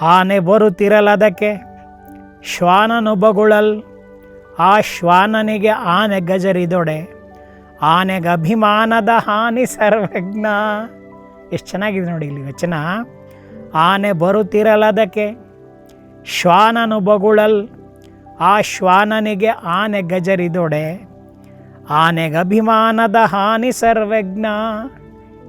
ಆನೆ ಬರುತ್ತಿರಲದಕ್ಕೆ ಶ್ವಾನನು ಬಗುಳಲ್, ಆ ಶ್ವಾನನಿಗೆ ಆನೆ ಗಜರಿದೊಡೆ. ಆನೆಗೆ ಅಭಿಮಾನದ ಹಾನಿ ಸರ್ವಜ್ಞ. ಎಷ್ಟು ಚೆನ್ನಾಗಿದೆ ನೋಡಿ ಇಲ್ಲಿ ವಚನ. ಆನೆ ಬರುತ್ತಿರಲದಕ್ಕೆ ಶ್ವಾನನು ಬಗುಳಲ್, ಆ ಶ್ವಾನನಿಗೆ ಆನೆ ಗಜರಿದೊಡೆ. ಆನೆಗೆ ಅಭಿಮಾನದ ಹಾನಿ ಸರ್ವಜ್ಞ.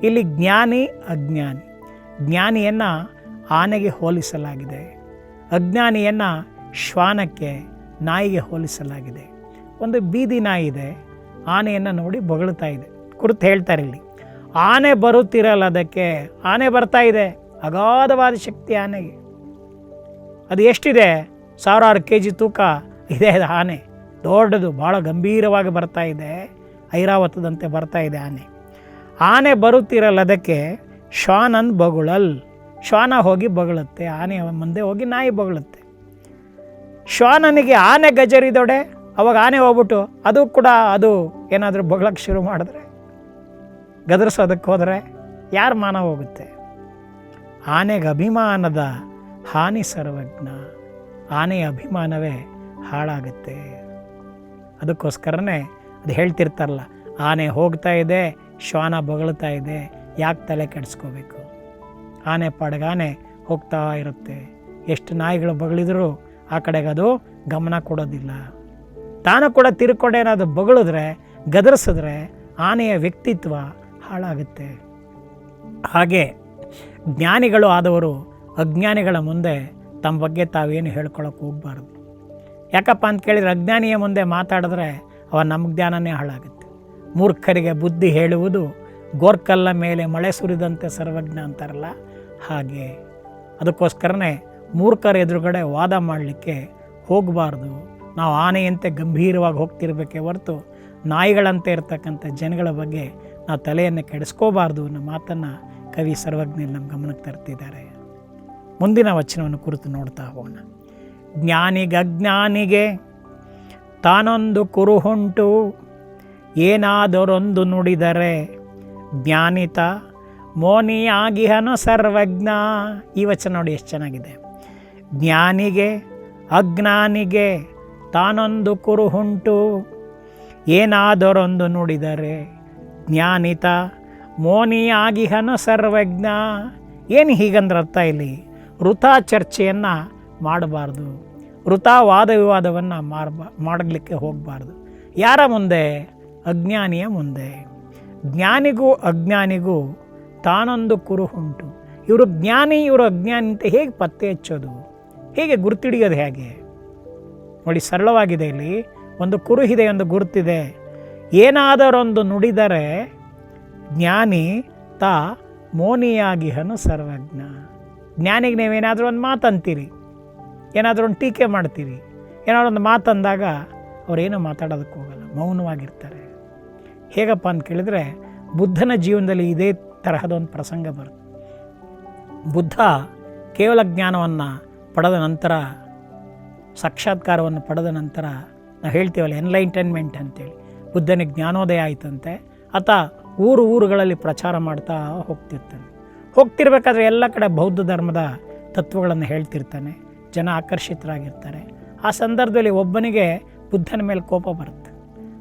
ಇಲ್ಲಿ ಜ್ಞಾನಿ ಅಜ್ಞಾನಿ. ಜ್ಞಾನಿಯನ್ನು ಆನೆಗೆ ಹೋಲಿಸಲಾಗಿದೆ. ಅಜ್ಞಾನಿಯನ್ನು ಶ್ವಾನಕ್ಕೆ ನಾಯಿಗೆ ಹೋಲಿಸಲಾಗಿದೆ. ಒಂದು ಬೀದಿ ನಾಯಿ ಇದೆ. ಆನೆಯನ್ನು ನೋಡಿ ಬೊಗಳ್ತಾ ಇದೆ. ಕುರಿತು ಹೇಳ್ತಾರೆ ಇಲ್ಲಿ. ಆನೆ ಬರುತ್ತಿರಲ್ಲ ಅದಕ್ಕೆ. ಆನೆ ಬರ್ತಾ ಇದೆ. ಅಗಾಧವಾದ ಶಕ್ತಿ ಆನೆಗೆ. ಅದು ಎಷ್ಟಿದೆ? ಸಾವಿರಾರು ಕೆ ಜಿ ತೂಕ ಇದೆ ಅದು ಆನೆ. ದೊಡ್ಡದು ಭಾಳ ಗಂಭೀರವಾಗಿ ಬರ್ತಾ ಇದೆ. ಐರಾವತದಂತೆ ಬರ್ತಾ ಇದೆ ಆನೆ. ಆನೆ ಬರುತ್ತಿರಲ್ಲ ಅದಕ್ಕೆ. ಶ್ವಾನನ್ ಬಗುಳಲ್. ಶ್ವಾನ ಹೋಗಿ ಬಗಳುತ್ತೆ, ಆನೆ ಮುಂದೆ ಹೋಗಿ ನಾಯಿ ಬಗಳುತ್ತೆ. ಶ್ವಾನನಿಗೆ ಆನೆ ಗಜರಿದೊಡೆ, ಅವಾಗ ಆನೆ ಹೋಗ್ಬಿಟ್ಟು ಅದು ಕೂಡ ಅದು ಏನಾದರೂ ಬಗಳಕ್ಕೆ ಶುರು ಮಾಡಿದ್ರೆ ಗದರಿಸೋದಕ್ಕೆ ಹೋದರೆ ಯಾರು ಮಾನ ಹೋಗುತ್ತೆ? ಆನೆಗೆ ಅಭಿಮಾನದ ಹಾನಿ ಸರ್ವಜ್ಞ, ಆನೆಯ ಅಭಿಮಾನವೇ ಹಾಳಾಗುತ್ತೆ. ಅದಕ್ಕೋಸ್ಕರನೇ ಅದು ಹೇಳ್ತಿರ್ತಾರಲ್ಲ, ಆನೆ ಹೋಗ್ತಾ ಇದೆ, ಶ್ವಾನ ಬಗಳ್ತಾ ಇದೆ, ಯಾಕೆ ತಲೆ ಕೆಡಿಸ್ಕೋಬೇಕು? ಆನೆ ಪಾಡ್ಗಾನೆ ಹೋಗ್ತಾ ಇರುತ್ತೆ. ಎಷ್ಟು ನಾಯಿಗಳು ಬಗಳಿದ್ರು ಆ ಕಡೆಗೆ ಅದು ಗಮನ ಕೊಡೋದಿಲ್ಲ. ತಾನು ಕೂಡ ತಿರ್ಕೊಂಡೇನಾದ್ರು ಬಗಳಿದ್ರೆ, ಗದರಿಸಿದ್ರೆ ಆನೆಯ ವ್ಯಕ್ತಿತ್ವ ಹಾಳಾಗುತ್ತೆ. ಹಾಗೆ ಜ್ಞಾನಿಗಳು ಆದವರು ಅಜ್ಞಾನಿಗಳ ಮುಂದೆ ತಮ್ಮ ಬಗ್ಗೆ ತಾವೇನು ಹೇಳ್ಕೊಳಕ್ಕೆ ಹೋಗಬಾರ್ದು. ಯಾಕಪ್ಪ ಅಂತ ಕೇಳಿದರೆ ಅಜ್ಞಾನಿಯ ಮುಂದೆ ಮಾತಾಡಿದ್ರೆ ಅವ ನಮ್ಮ ಜ್ಞಾನನೇ ಹಾಳಾಗುತ್ತೆ. ಮೂರ್ಖರಿಗೆ ಬುದ್ಧಿ ಹೇಳುವುದು ಗೋರ್ಕಲ್ಲ ಮೇಲೆ ಮಳೆ ಸುರಿದಂತೆ ಸರ್ವಜ್ಞ ಅಂತಾರಲ್ಲ ಹಾಗೆ ಅದಕ್ಕೋಸ್ಕರನೇ ಮೂರ್ಖರ ಎದುರುಗಡೆ ವಾದ ಮಾಡಲಿಕ್ಕೆ ಹೋಗಬಾರ್ದು. ನಾವು ಆನೆಯಂತೆ ಗಂಭೀರವಾಗಿ ಹೋಗ್ತಿರ್ಬೇಕೇ ಹೊರತು ನಾಯಿಗಳಂತೆ ಇರತಕ್ಕಂಥ ಜನಗಳ ಬಗ್ಗೆ ನಾವು ತಲೆಯನ್ನು ಕೆಡಿಸ್ಕೋಬಾರ್ದು ಅನ್ನೋ ಮಾತನ್ನು ಕವಿ ಸರ್ವಜ್ಞರು ನಮ್ಮ ಗಮನಕ್ಕೆ ತರ್ತಿದ್ದಾರೆ. ಮುಂದಿನ ವಚನವನ್ನು ಕುರಿತು ನೋಡ್ತಾ ಹೋಗೋಣ. ಜ್ಞಾನಿಗಜ್ಞಾನಿಗೆ ತಾನೊಂದು ಕುರುಹುಂಟು, ಏನಾದರೊಂದು ನುಡಿದರೆ ಜ್ಞಾನಿತ ಮೋನಿಯಾಗಿಹನು ಸರ್ವಜ್ಞ. ಈ ವಚನ ನೋಡಿ ಎಷ್ಟು ಚೆನ್ನಾಗಿದೆ. ಜ್ಞಾನಿಗೆ, ಅಜ್ಞಾನಿಗೆ ತಾನೊಂದು ಕುರುಹುಂಟು ಏನಾದರೊಂದು ನುಡಿದರೆ ಜ್ಞಾನಿತ ಮೋನಿಯಾಗಿಹನು ಸರ್ವಜ್ಞ. ಏನು ಹೀಗಂದ್ರೆ ಅರ್ಥ ಇಲ್ಲಿ? ವೃಥಾ ಚರ್ಚೆಯನ್ನು ಮಾಡಬಾರ್ದು. ವೃಥಾ ವಾದ ವಿವಾದವನ್ನು ಮಾಡಬಾ ಮಾಡಲಿಕ್ಕೆ ಹೋಗಬಾರ್ದು. ಯಾರ ಮುಂದೆ? ಅಜ್ಞಾನಿಯ ಮುಂದೆ. ಜ್ಞಾನಿಗೂ ಅಜ್ಞಾನಿಗೂ ತಾನೊಂದು ಕುರುಹುಂಟು ಇವರು ಜ್ಞಾನಿ, ಇವರು ಅಜ್ಞಾನಿ ಅಂತ ಹೇಗೆ ಪತ್ತೆ ಹಚ್ಚೋದು? ಹೇಗೆ ಗುರುತಿಡಿಯೋದು ಹೇಗೆ? ನೋಡಿ, ಸರಳವಾಗಿದೆ ಇಲ್ಲಿ. ಒಂದು ಕುರುಹಿದೆ, ಒಂದು ಗುರುತಿದೆ. ಏನಾದರೊಂದು ನುಡಿದರೆ ಜ್ಞಾನಿ ತಾ ಮೋನಿಯಾಗಿಹನು ಸರ್ವಜ್ಞ. ಜ್ಞಾನಿಗೆ ನೀವೇನಾದರೂ ಒಂದು ಮಾತಂತೀರಿ. ಏನಾದರೂ ಒಂದು ಟೀಕೆ ಮಾಡ್ತೀರಿ. ಏನಾದರೂ ಒಂದು ಮಾತಂದಾಗ ಅವರೇನು ಮಾತಾಡೋದಕ್ಕೆ ಹೋಗಲ್ಲ. ಮೌನವಾಗಿರ್ತಾರೆ. ಹೇಗಪ್ಪ ಅಂತ ಕೇಳಿದರೆ, ಬುದ್ಧನ ಜೀವನದಲ್ಲಿ ಇದೇ ತರಹದ ಒಂದು ಪ್ರಸಂಗ ಬರುತ್ತೆ. ಬುದ್ಧ ಕೇವಲ ಜ್ಞಾನವನ್ನು ಪಡೆದ ನಂತರ, ಸಾಕ್ಷಾತ್ಕಾರವನ್ನು ಪಡೆದ ನಂತರ, ನಾವು ಹೇಳ್ತೀವಲ್ಲ ಎನ್ಲೈಟನ್ಮೆಂಟ್ ಅಂತೇಳಿ. ಬುದ್ಧನಿಗೆ ಜ್ಞಾನೋದಯ ಆಯಿತಂತೆ, ಆತ ಊರು ಊರುಗಳಲ್ಲಿ ಪ್ರಚಾರ ಮಾಡ್ತಾ ಹೋಗ್ತಿರ್ತಾನೆ. ಹೋಗ್ತಿರ್ಬೇಕಾದ್ರೆ ಎಲ್ಲ ಕಡೆ ಬೌದ್ಧ ಧರ್ಮದ ತತ್ವಗಳನ್ನು ಹೇಳ್ತಿರ್ತಾನೆ, ಜನ ಆಕರ್ಷಿತರಾಗಿರ್ತಾರೆ. ಆ ಸಂದರ್ಭದಲ್ಲಿ ಒಬ್ಬನಿಗೆ ಬುದ್ಧನ ಮೇಲೆ ಕೋಪ ಬರುತ್ತೆ.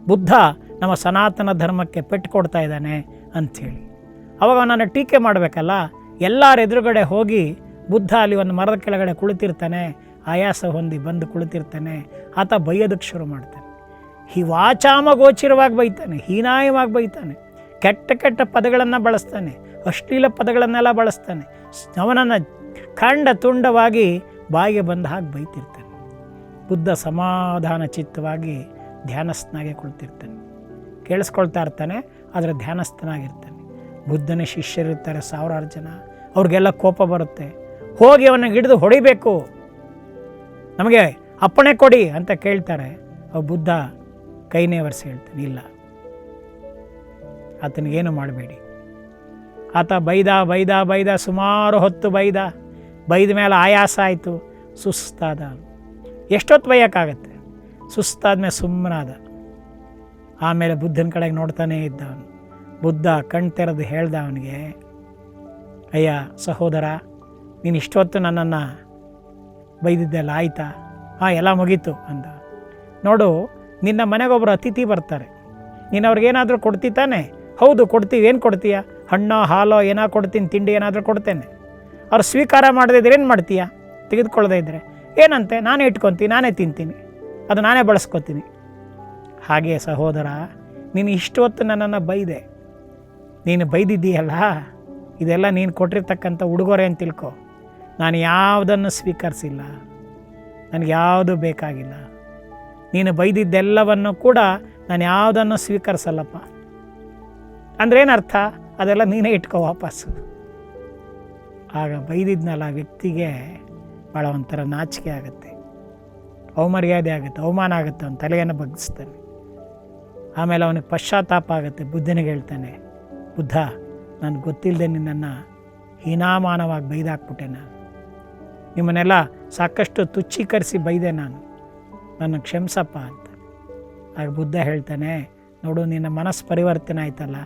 ಬುದ್ಧ ನಮ್ಮ ಸನಾತನ ಧರ್ಮಕ್ಕೆ ಪೆಟ್ಟು ಕೊಡ್ತಾ ಇದ್ದಾನೆ ಅಂಥೇಳಿ. ಅವಾಗ ನಾನು ಟೀಕೆ ಮಾಡಬೇಕಲ್ಲ, ಎಲ್ಲರ ಎದುರುಗಡೆ ಹೋಗಿ ಬುದ್ಧ ಅಲ್ಲಿ ಒಂದು ಮರದ ಕೆಳಗಡೆ ಕುಳಿತಿರ್ತಾನೆ, ಆಯಾಸ ಹೊಂದಿ ಬಂದು ಕುಳಿತಿರ್ತಾನೆ, ಆತ ಬೈಯೋದಕ್ಕೆ ಶುರು ಮಾಡ್ತಾನೆ. ಹಿ ವಾಚಾಮ ಗೋಚರವಾಗಿ ಬೈತಾನೆ, ಹೀನಾಯವಾಗಿ ಬೈತಾನೆ, ಕೆಟ್ಟ ಕೆಟ್ಟ ಪದಗಳನ್ನು ಬಳಸ್ತಾನೆ, ಅಶ್ಲೀಲ ಪದಗಳನ್ನೆಲ್ಲ ಬಳಸ್ತಾನೆ, ಅವನನ್ನು ಖಂಡ ತುಂಡವಾಗಿ ಬಾಯಿಗೆ ಬಂದ ಹಾಗೆ ಬೈತಿರ್ತಾನೆ. ಬುದ್ಧ ಸಮಾಧಾನ ಚಿತ್ತವಾಗಿ ಧ್ಯಾನಸ್ಥನಾಗೆ ಕುಳಿತಿರ್ತಾನೆ. ಕೇಳಿಸ್ಕೊಳ್ತಾ ಇರ್ತಾನೆ, ಆದರೆ ಧ್ಯಾನಸ್ಥನಾಗಿರ್ತಾನೆ. ಬುದ್ಧನ ಶಿಷ್ಯರಿರ್ತಾರೆ ಸಾವಿರಾರು ಜನ. ಅವ್ರಿಗೆಲ್ಲ ಕೋಪ ಬರುತ್ತೆ. ಹೋಗಿ ಅವನಿಗೆ ಹಿಡಿದು ಹೊಡಿಬೇಕು. ನಮಗೆ ಅಪ್ಪಣೆ ಕೊಡಿ ಅಂತ ಕೇಳ್ತಾರೆ. ಅವ ಬುದ್ಧ ಕೈನೇ ಒರೆಸಿ ಹೇಳ್ತಾನೆ, ಇಲ್ಲ. ಆತನಿಗೇನು ಮಾಡಬೇಡಿ. ಆತ ಬೈದ ಬೈದ ಬೈದ, ಸುಮಾರು ಹೊತ್ತು ಬೈದ. ಬೈದ ಮೇಲೆ ಆಯಾಸ ಆಯಿತು. ಸುಸ್ತಾದ. ಎಷ್ಟೊತ್ತು ಬೈಯೋಕ್ಕಾಗತ್ತೆ? ಸುಸ್ತಾದ್ಮೇಲೆ ಸುಮ್ಮನಾದ ಆಮೇಲೆ ಬುದ್ಧನ ಕಡೆಗೆ ನೋಡ್ತಾನೇ ಇದ್ದ ಬುದ್ಧ ಕಣ್ ತೆರೆದು ಹೇಳ್ದ ಅವನಿಗೆ, ಅಯ್ಯ ಸಹೋದರ, ನೀನು ಇಷ್ಟೊತ್ತು ನನ್ನನ್ನು ಬೈದಿದ್ದೆಲ್ಲ ಆಯಿತಾ? ಹಾಂ ಎಲ್ಲ ಮುಗೀತು, ಅಂದ. ನೋಡು, ನಿನ್ನ ಮನೆಗೊಬ್ಬರು ಅತಿಥಿ ಬರ್ತಾರೆ. ನೀನು ಅವ್ರಿಗೇನಾದರೂ ಕೊಡ್ತಿ ತಾನೆ? ಹೌದು, ಕೊಡ್ತೀವಿ. ಏನು ಕೊಡ್ತೀಯ? ಹಣ್ಣೋ, ಹಾಲೋ, ಏನೋ ಕೊಡ್ತೀನಿ, ತಿಂಡಿ ಏನಾದರೂ ಕೊಡ್ತೇನೆ. ಅವ್ರು ಸ್ವೀಕಾರ ಮಾಡದಿದ್ರೆ ಏನು ಮಾಡ್ತೀಯ? ತೆಗೆದುಕೊಳ್ಳದೇ ಇದ್ದರೆ ಏನಂತೆ? ನಾನೇ ಇಟ್ಕೊತೀನಿ, ನಾನೇ ತಿಂತೀನಿ. ಅದು ನಾನೇ ಬಳಸ್ಕೊತೀನಿ. ಹಾಗೆ ಸಹೋದರ, ನೀನು ಇಷ್ಟು ಹೊತ್ತು ನನ್ನನ್ನು ಬೈದೆ. ನೀನು ಬೈದಿದ್ದೀಯಲ್ಲ? ಇದೆಲ್ಲ ನೀನು ಕೊಟ್ಟಿರ್ತಕ್ಕಂಥ ಉಡುಗೊರೆ ಅಂತ ತಿಳ್ಕೊ. ನಾನು ಯಾವುದನ್ನು ಸ್ವೀಕರಿಸಿಲ್ಲ. ನನಗೆ ಯಾವುದು ಬೇಕಾಗಿಲ್ಲ. ನೀನು ಬೈದಿದ್ದೆಲ್ಲವನ್ನು ಕೂಡ ನಾನು ಯಾವುದನ್ನು ಸ್ವೀಕರಿಸಲ್ಲಪ್ಪ? ಅಂದ್ರೆ ಏನರ್ಥ ಅದೆಲ್ಲ ನೀನೇ ಇಟ್ಕೋ ವಾಪಸ್ಸು. ಆಗ ಬೈದಿದ್ನಲ್ಲ ವ್ಯಕ್ತಿಗೆ ಭಾಳ ಒಂಥರ ನಾಚಿಕೆ ಆಗುತ್ತೆ. ಅವಮರ್ಯಾದೆ ಆಗುತ್ತೆ, ಅವಮಾನ ಆಗುತ್ತೆ, ಅವನ ತಲೆಯನ್ನು ಬಗ್ಗಿಸ್ತಾನೆ. ಆಮೇಲೆ ಅವನಿಗೆ ಪಶ್ಚಾತ್ತಾಪ ಆಗುತ್ತೆ, ಬುದ್ಧನಿಗೆ ಹೇಳ್ತಾನೆ ಬುದ್ಧ ನಾನು ಗೊತ್ತಿಲ್ಲದೆ ನಿನ್ನನ್ನು ಹೀನಾಮಾನವಾಗಿ ಬೈದಾಕ್ಬಿಟ್ಟೆ ನಾನು ನಿಮ್ಮನ್ನೆಲ್ಲ ಸಾಕಷ್ಟು ತುಚ್ಛೀಕರಿಸಿ ಬೈದೆ ನಾನು. ನನ್ನ ಕ್ಷಮಿಸಪ್ಪ ಅಂತ. ಆಗ ಬುದ್ಧ ಹೇಳ್ತಾನೆ, ನೋಡು, ನಿನ್ನ ಮನಸ್ಸು ಪರಿವರ್ತನೆ ಆಯ್ತಲ್ಲ,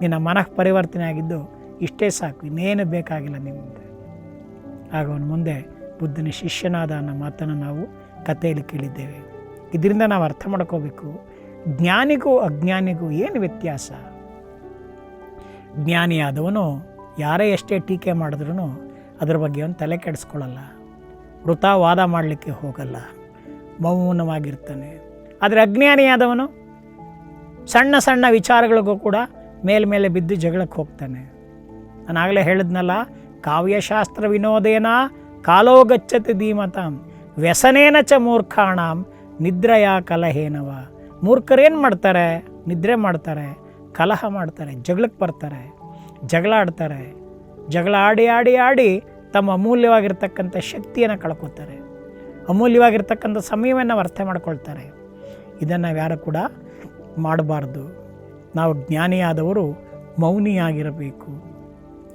ನಿನ್ನ ಮನಃ ಪರಿವರ್ತನೆ ಆಗಿದ್ದು ಇಷ್ಟೇ ಸಾಕು, ಇನ್ನೇನು ಬೇಕಾಗಿಲ್ಲ ನಿಮ್ಮಿಂದ ಆಗ ಅವನ ಮುಂದೆ ಬುದ್ಧನ ಶಿಷ್ಯನಾದ ಅನ್ನೋ ಮಾತನ್ನು ನಾವು ಕಥೆಯಲ್ಲಿ ಕೇಳಿದ್ದೇವೆ. ಇದರಿಂದ ನಾವು ಅರ್ಥ ಮಾಡ್ಕೋಬೇಕು, ಜ್ಞಾನಿಗೂ ಅಜ್ಞಾನಿಗೂ ಏನು ವ್ಯತ್ಯಾಸ? ಜ್ಞಾನಿಯಾದವನು ಯಾರೇ ಎಷ್ಟೇ ಟೀಕೆ ಮಾಡಿದ್ರೂ ಅದ್ರ ಬಗ್ಗೆ ಅವನು ತಲೆ ಕೆಡಿಸ್ಕೊಳ್ಳಲ್ಲ. ವೃಥಾ ವಾದ ಮಾಡಲಿಕ್ಕೆ ಹೋಗಲ್ಲ. ಮೌನವಾಗಿರ್ತಾನೆ. ಆದರೆ ಅಜ್ಞಾನಿಯಾದವನು ಸಣ್ಣ ಸಣ್ಣ ವಿಚಾರಗಳಿಗೂ ಕೂಡ ಮೇಲ್ಮೇಲೆ ಬಿದ್ದು ಜಗಳಕ್ಕೆ ಹೋಗ್ತಾನೆ. ನಾನು ಆಗಲೇ ಹೇಳಿದ್ನಲ್ಲ, ಕಾವ್ಯಶಾಸ್ತ್ರ ವಿನೋದೇನ ಕಾಲೋಗಚ್ಚತಿ ಧೀಮತಾಂ ವ್ಯಸನೇನ ಚ ಮೂರ್ಖಾಣಾಂ ನಿದ್ರೆಯ ಕಲಹೇನವ. ಮೂರ್ಖರೇನು ಮಾಡ್ತಾರೆ? ನಿದ್ರೆ ಮಾಡ್ತಾರೆ. ಕಲಹ ಮಾಡ್ತಾರೆ, ಜಗಳಕ್ಕೆ ಬರ್ತಾರೆ ಜಗಳ ಆಡ್ತಾರೆ ಜಗಳ ಆಡಿ ಆಡಿ ಆಡಿ ತಮ್ಮ ಅಮೂಲ್ಯವಾಗಿರ್ತಕ್ಕಂಥ ಶಕ್ತಿಯನ್ನು ಕಳ್ಕೊತಾರೆ. ಅಮೂಲ್ಯವಾಗಿರ್ತಕ್ಕಂಥ ಸಮಯವನ್ನು ಅರ್ಥ ಮಾಡ್ಕೊಳ್ತಾರೆ. ಇದನ್ನು ಯಾರು ಕೂಡ ಮಾಡಬಾರ್ದು. ನಾವು ಜ್ಞಾನಿಯಾದವರು ಮೌನಿಯಾಗಿರಬೇಕು.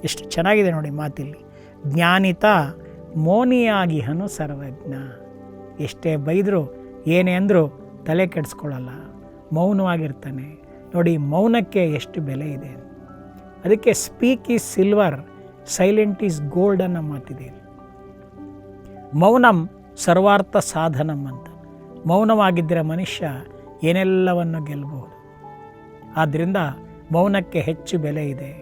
ಎಷ್ಟು ಚೆನ್ನಾಗಿದೆ ನೋಡಿ ಮಾತಿಲ್ಲಿ. ಜ್ಞಾನಿತ ಮೌನಿಯಾಗಿಹನು ಸರ್ವಜ್ಞ. ಎಷ್ಟೇ ಬೈದರೂ ಏನೇ ಅಂದರೂ ತಲೆ ಕೆಡಿಸ್ಕೊಳ್ಳಲ್ಲ. ಮೌನವಾಗಿರ್ತಾನೆ. ನೋಡಿ, ಮೌನಕ್ಕೆ ಎಷ್ಟು ಬೆಲೆ ಇದೆ ಅದಕ್ಕೆ speak is silver silent is gold ಅನ್ನೋ ಮಾತಿದೆ ಮೌನಂ ಸರ್ವಾರ್ಥ ಸಾಧನಂ ಅಂತ. ಮೌನವಾಗಿದ್ದರೆ ಮನುಷ್ಯ ಏನೆಲ್ಲವನ್ನು ಗೆಲ್ಲಬಹುದು ಆದ್ದರಿಂದ ಮೌನಕ್ಕೆ ಹೆಚ್ಚು ಬೆಲೆ ಇದೆ.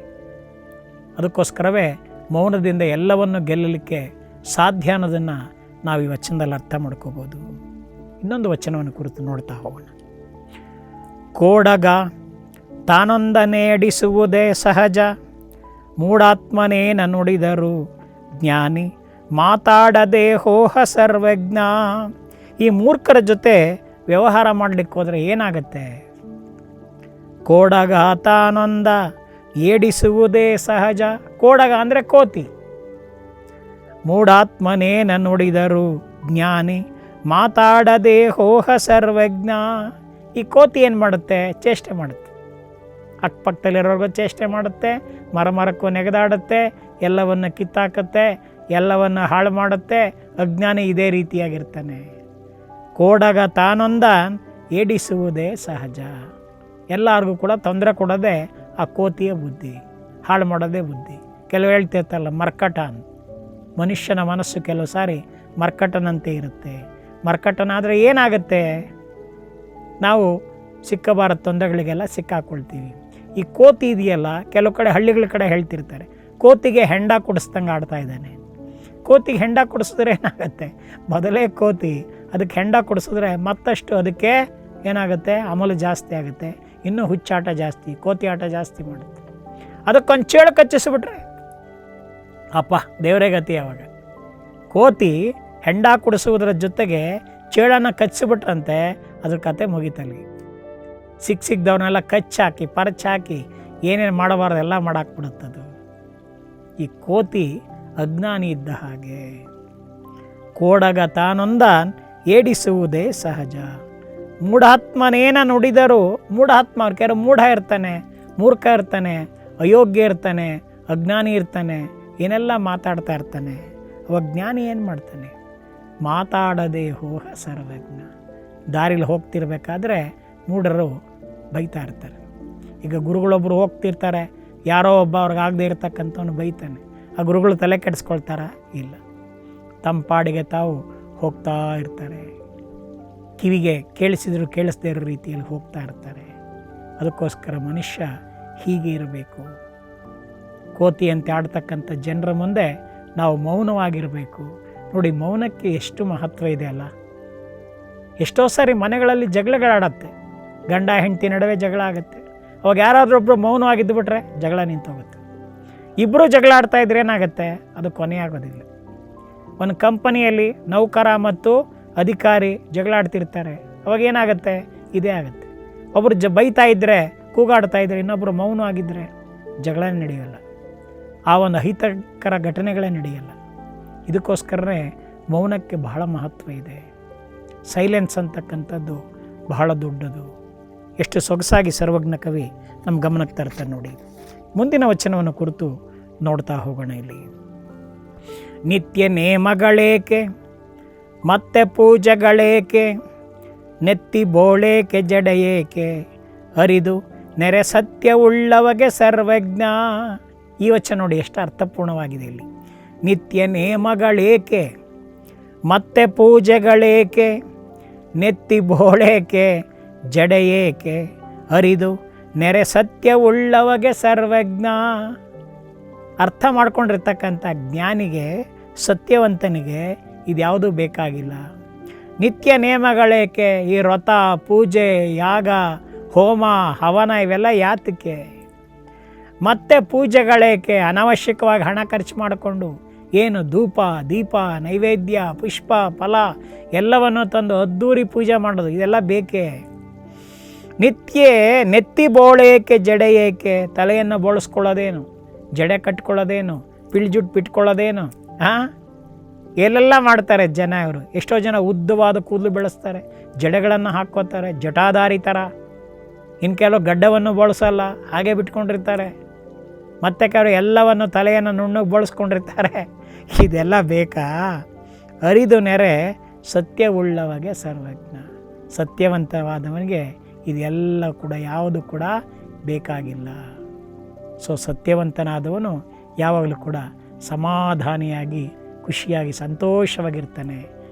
ಅದಕ್ಕೋಸ್ಕರವೇ ಮೌನದಿಂದ ಎಲ್ಲವನ್ನು ಗೆಲ್ಲಲಿಕ್ಕೆ ಸಾಧ್ಯ ಅನ್ನೋದನ್ನು ನಾವು ಈ ವಚನದಲ್ಲಿ ಅರ್ಥ ಮಾಡ್ಕೋಬೋದು ಇನ್ನೊಂದು ವಚನವನ್ನು ಕುರಿತು ನೋಡ್ತಾ ಹೋಗೋಣ. ಕೋಡಗ ತಾನೊಂದನೇಡಿಸುವುದೇ ಸಹಜ. ಮೂಢಾತ್ಮನೇನ ನುಡಿದರು ಜ್ಞಾನಿ, ಮಾತಾಡದೆ ಹೋಹ ಸರ್ವಜ್ಞ. ಈ ಮೂರ್ಖರ ಜೊತೆ ವ್ಯವಹಾರ ಮಾಡಲಿಕ್ಕೆ ಹೋದರೆ ಏನಾಗುತ್ತೆ? ಕೋಡಗ ತಾನೊಂದ ಏಡಿಸುವುದೇ ಸಹಜ. ಕೋಡಗ ಅಂದರೆ ಕೋತಿ. ಮೂಢಾತ್ಮನೇನ ನುಡಿದರು ಜ್ಞಾನಿ, ಮಾತಾಡದೆ ಹೋಹ ಸರ್ವಜ್ಞ. ಈ ಕೋತಿ ಏನು ಮಾಡುತ್ತೆ? ಚೇಷ್ಟೆ ಮಾಡುತ್ತೆ. ಅಕ್ಕಪಕ್ಕದಲ್ಲಿರೋರ್ಗೂ ಚೇಷ್ಟೆ ಮಾಡುತ್ತೆ ಮರ ಮರಕ್ಕೂ ನೆಗೆದಾಡುತ್ತೆ, ಎಲ್ಲವನ್ನು ಕಿತ್ತಾಕತ್ತೆ, ಎಲ್ಲವನ್ನು ಹಾಳು ಮಾಡುತ್ತೆ, ಅಜ್ಞಾನಿ ಇದೇ ರೀತಿಯಾಗಿರ್ತಾನೆ. ಕೋಡಗ ತಾನೊಂದ ಏಡಿಸುವುದೇ ಸಹಜ. ಎಲ್ಲರಿಗೂ ಕೂಡ ತೊಂದರೆ ಕೊಡೋದೇ ಆ ಕೋತಿಯ ಬುದ್ಧಿ, ಹಾಳು ಮಾಡೋದೇ ಬುದ್ಧಿ. ಕೆಲವು ಹೇಳ್ತಿರ್ತಲ್ಲ ಮರ್ಕಟ ಅಂತ. ಮನುಷ್ಯನ ಮನಸ್ಸು ಕೆಲವು ಸಾರಿ ಮರ್ಕಟನಂತೆ ಇರುತ್ತೆ. ಮರ್ಕಟನಾದರೆ ಏನಾಗುತ್ತೆ? ನಾವು ಸಿಕ್ಕಬಾರದ ತೊಂದರೆಗಳಿಗೆಲ್ಲ ಸಿಕ್ಕಾಕೊಳ್ತೀವಿ. ಈ ಕೋತಿ ಇದೆಯಲ್ಲ, ಕೆಲವು ಕಡೆ ಹಳ್ಳಿಗಳ ಕಡೆ ಹೇಳ್ತಿರ್ತಾರೆ, ಕೋತಿಗೆ ಹೆಂಡ ಕೊಡಿಸ್ದಂಗೆ ಆಡ್ತಾ ಇದ್ದಾನೆ. ಕೋತಿಗೆ ಹೆಂಡ ಕೊಡಿಸಿದ್ರೆ ಏನಾಗುತ್ತೆ? ಮೊದಲೇ ಕೋತಿ, ಅದಕ್ಕೆ ಹೆಂಡ ಕೊಡಿಸಿದ್ರೆ ಮತ್ತಷ್ಟು ಅದಕ್ಕೆ ಏನಾಗುತ್ತೆ? ಅಮಲು ಜಾಸ್ತಿ ಆಗುತ್ತೆ, ಇನ್ನೂ ಹುಚ್ಚಾಟ ಜಾಸ್ತಿ, ಕೋತಿ ಆಟ ಜಾಸ್ತಿ ಮಾಡುತ್ತೆ. ಅದಕ್ಕೊಂದು ಚೇಳು ಕಚ್ಚಿಸ್ಬಿಟ್ರೆ, ಅಪ್ಪ, ದೇವರೇ ಗತಿ ಅವಾಗ ಕೋತಿ ಹೆಂಡ ಕುಡಿಸುವುದರ ಜೊತೆಗೆ ಚೇಳನ್ನು ಕಚ್ಚಿಬಿಟ್ರಂತೆ ಅದ್ರ ಕತೆ ಮುಗಿತಲ್ಲಿ. ಸಿಕ್ಕ ಸಿಕ್ಕದವ್ರನ್ನೆಲ್ಲ ಕಚ್ಚಾಕಿ ಪರಚಾಕಿ ಏನೇನು ಮಾಡಬಾರ್ದು ಎಲ್ಲ ಮಾಡಾಕ್ಬಿಡುತ್ತದು ಈ ಕೋತಿ ಅಜ್ಞಾನಿ ಇದ್ದ ಹಾಗೆ. ಕೋಡಗ ತಾನೊಂದ ಏಡಿಸುವುದೇ ಸಹಜ. ಮೂಢಾತ್ಮನೇನ ನುಡಿದರೂ ಮೂಢಾತ್ಮ, ಅವ್ರ ಮೂಢ ಇರ್ತಾನೆ, ಮೂರ್ಖ ಇರ್ತಾನೆ, ಅಯೋಗ್ಯ ಇರ್ತಾನೆ, ಅಜ್ಞಾನಿ ಇರ್ತಾನೆ, ಏನೆಲ್ಲ ಮಾತಾಡ್ತಾ ಇರ್ತಾನೆ. ಅವಾಗ ಜ್ಞಾನಿ ಏನು ಮಾಡ್ತಾನೆ? ಮಾತಾಡದೆ ಹೋಹ ಸರ್ವಜ್ಞ. ದಾರಿಲಿ ಹೋಗ್ತಿರ್ಬೇಕಾದ್ರೆ ಮೂಢರು ಬೈತಾ ಇರ್ತಾರೆ. ಈಗ ಗುರುಗಳೊಬ್ಬರು ಹೋಗ್ತಿರ್ತಾರೆ, ಯಾರೋ ಒಬ್ಬ ಅವ್ರಿಗೆ ಆಗದೆ ಇರ್ತಕ್ಕಂಥವ್ನು ಬೈತಾನೆ. ಆ ಗುರುಗಳು ತಲೆ ಕೆಡಿಸ್ಕೊಳ್ತಾರ? ಇಲ್ಲ. ತಮ್ಮ ಪಾಡಿಗೆ ತಾವು ಹೋಗ್ತಾ ಇರ್ತಾರೆ. ಕಿವಿಗೆ ಕೇಳಿಸಿದ್ರು ಕೇಳಿಸ್ದೇ ಇರೋ ರೀತಿಯಲ್ಲಿ ಹೋಗ್ತಾ ಇರ್ತಾರೆ. ಅದಕ್ಕೋಸ್ಕರ ಮನುಷ್ಯ ಹೀಗೆ ಇರಬೇಕು. ಕೋತಿಯಂತೆ ಆಡ್ತಕ್ಕಂಥ ಜನರ ಮುಂದೆ ನಾವು ಮೌನವಾಗಿರಬೇಕು. ನೋಡಿ, ಮೌನಕ್ಕೆ ಎಷ್ಟು ಮಹತ್ವ ಇದೆ ಅಲ್ಲ? ಎಷ್ಟೋ ಸಾರಿ ಮನೆಗಳಲ್ಲಿ ಜಗಳಗಳಾಡತ್ತೆ. ಗಂಡ ಹೆಂಡತಿ ನಡುವೆ ಜಗಳ ಆಗುತ್ತೆ. ಅವಾಗ ಯಾರಾದರೂ ಒಬ್ಬರು ಮೌನವಾಗಿದ್ದು ಬಿಟ್ರೆ ಜಗಳ ನಿಂತೋಗುತ್ತೆ. ಇಬ್ಬರು ಜಗಳ ಆಡ್ತಾ ಇದ್ರೆ ಏನಾಗುತ್ತೆ? ಅದು ಕೊನೆಯಾಗೋದಿಲ್ಲ ಒಂದು ಕಂಪನಿಯಲ್ಲಿ ನೌಕರ ಮತ್ತು ಅಧಿಕಾರಿ ಜಗಳ ಆಡ್ತಿರ್ತಾರೆ. ಅವಾಗ ಏನಾಗುತ್ತೆ? ಇದೇ ಆಗುತ್ತೆ. ಒಬ್ಬರು ಜ ಬೈತಾ ಇದ್ದರೆ ಕೂಗಾಡ್ತಾ ಇದ್ದರೆ ಇನ್ನೊಬ್ಬರು ಮೌನವಾಗಿದ್ದರೆ ಜಗಳ ನಡೆಯೋಲ್ಲ. ಆ ಒಂದು ಅಹಿತಕರ ಘಟನೆಗಳೇ ನಡೆಯಲ್ಲ. ಇದಕ್ಕೋಸ್ಕರನೇ ಮೌನಕ್ಕೆ ಬಹಳ ಮಹತ್ವ ಇದೆ. ಸೈಲೆನ್ಸ್ ಅಂತಕ್ಕಂಥದ್ದು ಬಹಳ ದೊಡ್ಡದು. ಎಷ್ಟು ಸೊಗಸಾಗಿ ಸರ್ವಜ್ಞ ಕವಿ ನಮ್ಮ ಗಮನಕ್ಕೆ ತರ್ತಾರೆ ನೋಡಿ. ಮುಂದಿನ ವಚನವನ್ನು ಕುರಿತು ನೋಡ್ತಾ ಹೋಗೋಣ ಇಲ್ಲಿ. ನಿತ್ಯ ನೇಮಗಳೇಕೆ? ಮತ್ತೆ ಪೂಜೆಗಳೇಕೆ? ನೆತ್ತಿ ಬೋಳೇಕೆ ಜಡೆಯೇಕೆ? ಅರಿದು ನೆರೆ ಸತ್ಯವುಳ್ಳವಗೆ ಸರ್ವಜ್ಞ. ಈ ವಚನ ನೋಡಿ ಎಷ್ಟು ಅರ್ಥಪೂರ್ಣವಾಗಿದೆ ಇಲ್ಲಿ. ನಿತ್ಯ ನೇಮಗಳೇಕೆ? ಮತ್ತೆ ಪೂಜೆಗಳೇಕೆ? ನೆತ್ತಿ ಬೋಳೇಕೆ? ಜಡೆಯೇಕೆ ಅರಿದು ನೆರೆ ಸತ್ಯವುಳ್ಳವಗೆ ಸರ್ವಜ್ಞ? ಅರ್ಥ ಮಾಡ್ಕೊಂಡಿರ್ತಕ್ಕಂಥ ಜ್ಞಾನಿಗೆ, ಸತ್ಯವಂತನಿಗೆ ಇದ್ಯಾವುದೂ ಬೇಕಾಗಿಲ್ಲ. ನಿತ್ಯ ನಿಯಮಗಳೇಕೆ? ಈ ವ್ರತ ಪೂಜೆ, ಯಾಗ, ಹೋಮ, ಹವನ ಇವೆಲ್ಲ ಯಾತಕ್ಕೆ? ಮತ್ತೆ ಪೂಜೆಗಳೇಕೆ? ಅನಾವಶ್ಯಕವಾಗಿ ಹಣ ಖರ್ಚು ಮಾಡಿಕೊಂಡು ಏನು ಧೂಪ, ದೀಪ, ನೈವೇದ್ಯ, ಪುಷ್ಪ, ಫಲ ಎಲ್ಲವನ್ನು ತಂದು ಅದ್ದೂರಿ ಪೂಜೆ ಮಾಡೋದು ಇದೆಲ್ಲ ಬೇಕೇ? ನಿತ್ಯ ನೆತ್ತಿ ಬೋಳೇಕೆ ಜಡೆ ಏಕೆ ತಲೆಯನ್ನು ಬೋಳಿಸ್ಕೊಳ್ಳೋದೇನು? ಜಡೆ ಕಟ್ಕೊಳ್ಳೋದೇನು? ಪಿಳ್ಜುಟ್ಟು ಬಿಟ್ಕೊಳ್ಳೋದೇನು? ಹಾಂ ಎಲ್ಲೆಲ್ಲ ಮಾಡ್ತಾರೆ ಜನ ಇವರು. ಎಷ್ಟೋ ಜನ ಉದ್ದವಾದ ಕೂದಲು ಬೆಳೆಸ್ತಾರೆ, ಜಡೆಗಳನ್ನು ಹಾಕ್ಕೋತಾರೆ, ಜಟಾಧಾರಿ ಥರ ಇನ್ನು ಕೆಲವು ಗಡ್ಡವನ್ನು ಬಳಸಲ್ಲ, ಹಾಗೆ ಬಿಟ್ಕೊಂಡಿರ್ತಾರೆ. ಮತ್ತೆ ಕೆಲವರು ಎಲ್ಲವನ್ನು ತಲೆಯನ್ನು ನುಣ್ಣಗೆ ಬಳಸ್ಕೊಂಡಿರ್ತಾರೆ. ಇದೆಲ್ಲ ಬೇಕಾ? ಅರಿದು ನೆರೆ ಸತ್ಯವುಳ್ಳವಗೆ ಸರ್ವಜ್ಞ. ಸತ್ಯವಂತವಾದವನಿಗೆ ಇದೆಲ್ಲ ಕೂಡ ಯಾವುದು ಕೂಡ ಬೇಕಾಗಿಲ್ಲ. ಸೊ ಸತ್ಯವಂತನಾದವನು ಯಾವಾಗಲೂ ಕೂಡ ಸಮಾಧಾನಿಯಾಗಿ ಖುಷಿಯಾಗಿ ಸಂತೋಷವಾಗಿರ್ತಾನೆ.